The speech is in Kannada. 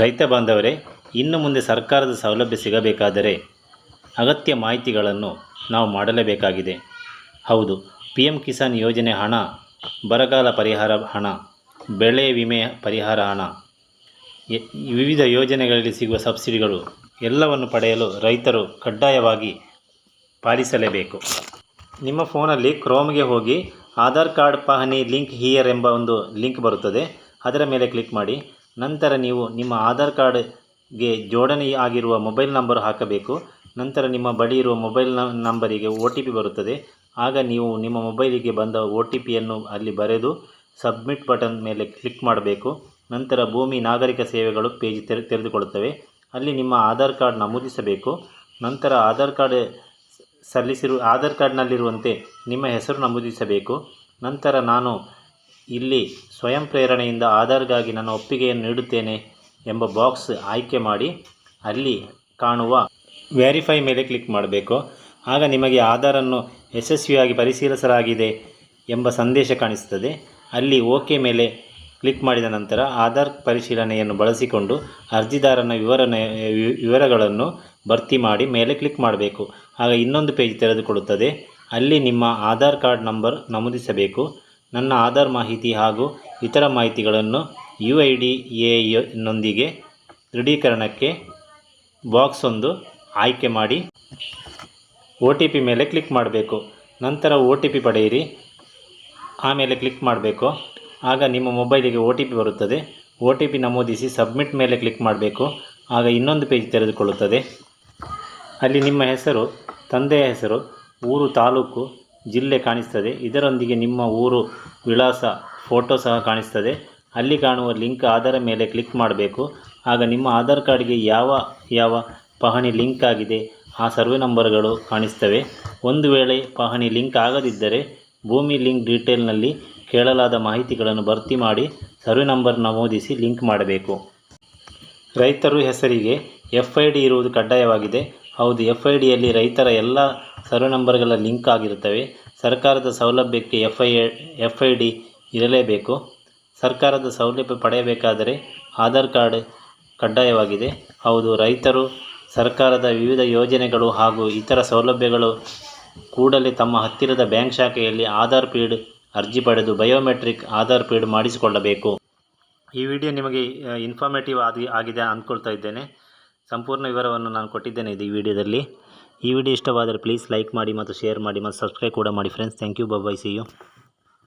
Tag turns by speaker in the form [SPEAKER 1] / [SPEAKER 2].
[SPEAKER 1] ರೈತ ಬಾಂಧವರೇ, ಇನ್ನು ಮುಂದೆ ಸರ್ಕಾರದ ಸೌಲಭ್ಯ ಸಿಗಬೇಕಾದರೆ ಅಗತ್ಯ ಮಾಹಿತಿಗಳನ್ನು ನಾವು ಮಾಡಲೇಬೇಕಾಗಿದೆ. ಹೌದು ಪಿ ಎಂ ಕಿಸಾನ್ ಯೋಜನೆ ಹಣ, ಬರಗಾಲ ಪರಿಹಾರ ಹಣ, ಬೆಳೆ ವಿಮೆ ಪರಿಹಾರ ಹಣ ವಿವಿಧ ಯೋಜನೆಗಳಲ್ಲಿ ಸಿಗುವ ಸಬ್ಸಿಡಿಗಳು ಎಲ್ಲವನ್ನು ಪಡೆಯಲು ರೈತರು ಕಡ್ಡಾಯವಾಗಿ ಪಾಲಿಸಲೇಬೇಕು. ನಿಮ್ಮ ಫೋನಲ್ಲಿ ಕ್ರೋಮ್ಗೆ ಹೋಗಿ ಆಧಾರ್ ಕಾರ್ಡ್ ಪಹಣಿ ಲಿಂಕ್ ಹಿಯರ್ ಎಂಬ ಒಂದು ಲಿಂಕ್ ಬರುತ್ತದೆ. ಅದರ ಮೇಲೆ ಕ್ಲಿಕ್ ಮಾಡಿ. ನಂತರ ನೀವು ನಿಮ್ಮ ಆಧಾರ್ ಕಾರ್ಡ್ಗೆ ಜೋಡಣೆ ಆಗಿರುವ ಮೊಬೈಲ್ ನಂಬರ್ ಹಾಕಬೇಕು. ನಂತರ ನಿಮ್ಮ ಬಳಿ ಇರುವ ಮೊಬೈಲ್ ನಂಬರಿಗೆ ಒ ಟಿ ಪಿ ಬರುತ್ತದೆ. ಆಗ ನೀವು ನಿಮ್ಮ ಮೊಬೈಲಿಗೆ ಬಂದ ಒ ಟಿ ಪಿಯನ್ನು ಅಲ್ಲಿ ಬರೆದು ಸಬ್ಮಿಟ್ ಬಟನ್ ಮೇಲೆ ಕ್ಲಿಕ್ ಮಾಡಬೇಕು. ನಂತರ ಭೂಮಿ ನಾಗರಿಕ ಸೇವೆಗಳು ಪೇಜ್ ತೆರೆ ತೆರೆದುಕೊಳ್ಳುತ್ತವೆ. ಅಲ್ಲಿ ನಿಮ್ಮ ಆಧಾರ್ ಕಾರ್ಡ್ ನಮೂದಿಸಬೇಕು. ನಂತರ ಆಧಾರ್ ಕಾರ್ಡ್ ಸಲ್ಲಿಸಿರುವ ಆಧಾರ್ ಕಾರ್ಡ್ನಲ್ಲಿರುವಂತೆ ನಿಮ್ಮ ಹೆಸರು ನಮೂದಿಸಬೇಕು. ನಂತರ ನಾನು ಇಲ್ಲಿ ಸ್ವಯಂ ಪ್ರೇರಣೆಯಿಂದ ಆಧಾರ್ಗಾಗಿ ನನ್ನ ಒಪ್ಪಿಗೆಯನ್ನು ನೀಡುತ್ತೇನೆ ಎಂಬ ಬಾಕ್ಸ್ ಆಯ್ಕೆ ಮಾಡಿ ಅಲ್ಲಿ ಕಾಣುವ ವೆರಿಫೈ ಮೇಲೆ ಕ್ಲಿಕ್ ಮಾಡಬೇಕು. ಆಗ ನಿಮಗೆ ಆಧಾರನ್ನು ಯಶಸ್ವಿಯಾಗಿ ಪರಿಶೀಲಿಸಲಾಗಿದೆ ಎಂಬ ಸಂದೇಶ ಕಾಣಿಸುತ್ತದೆ. ಅಲ್ಲಿ ಓಕೆ ಮೇಲೆ ಕ್ಲಿಕ್ ಮಾಡಿದ ನಂತರ ಆಧಾರ್ ಪರಿಶೀಲನೆಯನ್ನು ಬಳಸಿಕೊಂಡು ಅರ್ಜಿದಾರನ ವಿವರ ವಿವರಗಳನ್ನು ಭರ್ತಿ ಮಾಡಿ ಮೇಲೆ ಕ್ಲಿಕ್ ಮಾಡಬೇಕು. ಆಗ ಇನ್ನೊಂದು ಪೇಜ್ ತೆರೆದುಕೊಳ್ಳುತ್ತದೆ. ಅಲ್ಲಿ ನಿಮ್ಮ ಆಧಾರ್ ಕಾರ್ಡ್ ನಂಬರ್ ನಮೂದಿಸಬೇಕು. ನನ್ನ ಆಧಾರ್ ಮಾಹಿತಿ ಹಾಗೂ ಇತರ ಮಾಹಿತಿಗಳನ್ನು ಯು ಐ ಡಿ ಎನೊಂದಿಗೆ ದೃಢೀಕರಣಕ್ಕೆ ಬಾಕ್ಸ್ ಒಂದು ಆಯ್ಕೆ ಮಾಡಿ ಒ ಟಿ ಪಿ ಮೇಲೆ ಕ್ಲಿಕ್ ಮಾಡಬೇಕು. ನಂತರ ಒ ಟಿ ಪಿ ಪಡೆಯಿರಿ. ಆಮೇಲೆ ಕ್ಲಿಕ್ ಮಾಡಬೇಕು. ಆಗ ನಿಮ್ಮ ಮೊಬೈಲಿಗೆ ಒ ಟಿ ಪಿ ಬರುತ್ತದೆ. ಒ ಟಿ ಪಿ ನಮೂದಿಸಿ ಸಬ್ಮಿಟ್ ಮೇಲೆ ಕ್ಲಿಕ್ ಮಾಡಬೇಕು. ಆಗ ಇನ್ನೊಂದು ಪೇಜ್ ತೆರೆದುಕೊಳ್ಳುತ್ತದೆ. ಅಲ್ಲಿ ನಿಮ್ಮ ಹೆಸರು, ತಂದೆಯ ಹೆಸರು, ಊರು, ತಾಲೂಕು ಜಿಲ್ಲೆ ಕಾಣಿಸ್ತದೆ. ಇದರೊಂದಿಗೆ ನಿಮ್ಮ ಊರು ವಿಳಾಸ, ಫೋಟೋ ಸಹ ಕಾಣಿಸ್ತದೆ. ಅಲ್ಲಿ ಕಾಣುವ ಲಿಂಕ್ ಆಧಾರ ಮೇಲೆ ಕ್ಲಿಕ್ ಮಾಡಬೇಕು. ಆಗ ನಿಮ್ಮ ಆಧಾರ್ ಕಾರ್ಡ್ಗೆ ಯಾವ ಯಾವ ಪಹಣಿ ಲಿಂಕ್ ಆಗಿದೆ ಆ ಸರ್ವೆ ನಂಬರ್ಗಳು ಕಾಣಿಸ್ತವೆ. ಒಂದು ವೇಳೆ ಪಹಣಿ ಲಿಂಕ್ ಆಗದಿದ್ದರೆ ಭೂಮಿ ಲಿಂಕ್ ಡೀಟೇಲ್ನಲ್ಲಿ ಕೇಳಲಾದ ಮಾಹಿತಿಗಳನ್ನು ಭರ್ತಿ ಮಾಡಿ ಸರ್ವೆ ನಂಬರ್ ನಮೂದಿಸಿ ಲಿಂಕ್ ಮಾಡಬೇಕು. ರೈತರು ಹೆಸರಿಗೆ ಎಫ್ ಐ ಡಿ ಇರುವುದು ಕಡ್ಡಾಯವಾಗಿದೆ. ಹೌದು, ಎಫ್ ಐ ಡಿಯಲ್ಲಿ ರೈತರ ಎಲ್ಲ ಸರ್ವೆ ನಂಬರ್ಗಳ ಲಿಂಕ್ ಆಗಿರುತ್ತವೆ. ಸರ್ಕಾರದ ಸೌಲಭ್ಯಕ್ಕೆ F I F I D ಇರಲೇಬೇಕು. ಸರ್ಕಾರದ ಸೌಲಭ್ಯ ಪಡೆಯಬೇಕಾದರೆ ಆಧಾರ್ ಕಾರ್ಡ್ ಕಡ್ಡಾಯವಾಗಿದೆ. ಹೌದು, ರೈತರು, ಸರ್ಕಾರದ ವಿವಿಧ ಯೋಜನೆಗಳು ಹಾಗೂ ಇತರ ಸೌಲಭ್ಯಗಳು ಕೂಡಲೇ ತಮ್ಮ ಹತ್ತಿರದ ಬ್ಯಾಂಕ್ ಶಾಖೆಯಲ್ಲಿ ಆಧಾರ್ ಪೀಡ್ ಅರ್ಜಿ ಪಡೆದು ಬಯೋಮೆಟ್ರಿಕ್ ಆಧಾರ್ ಪೀಡ್ ಮಾಡಿಸಿಕೊಳ್ಳಬೇಕು. ಈ ವಿಡಿಯೋ ನಿಮಗೆ ಇನ್ಫಾರ್ಮೇಟಿವ್ ಆಗಿ, ಆಗಿದೆ ಅಂದ್ಕೊಳ್ತಾ ಇದ್ದೇನೆ. ಸಂಪೂರ್ಣ ವಿವರವನ್ನು ನಾನು ಕೊಟ್ಟಿದ್ದೇನೆ ಇದು ಈ ವಿಡಿಯೋದಲ್ಲಿ. ಈ ವಿಡಿಯೋ ಇಷ್ಟವಾದರೆ ಪ್ಲೀಸ್ ಲೈಕ್ ಮಾಡಿ ಮತ್ತು ಶೇರ್ ಮಾಡಿ ಮತ್ತು ಸಬ್ಸ್ಕ್ರೈಬ್ ಕೂಡ ಮಾಡಿ friends thank you, bye see you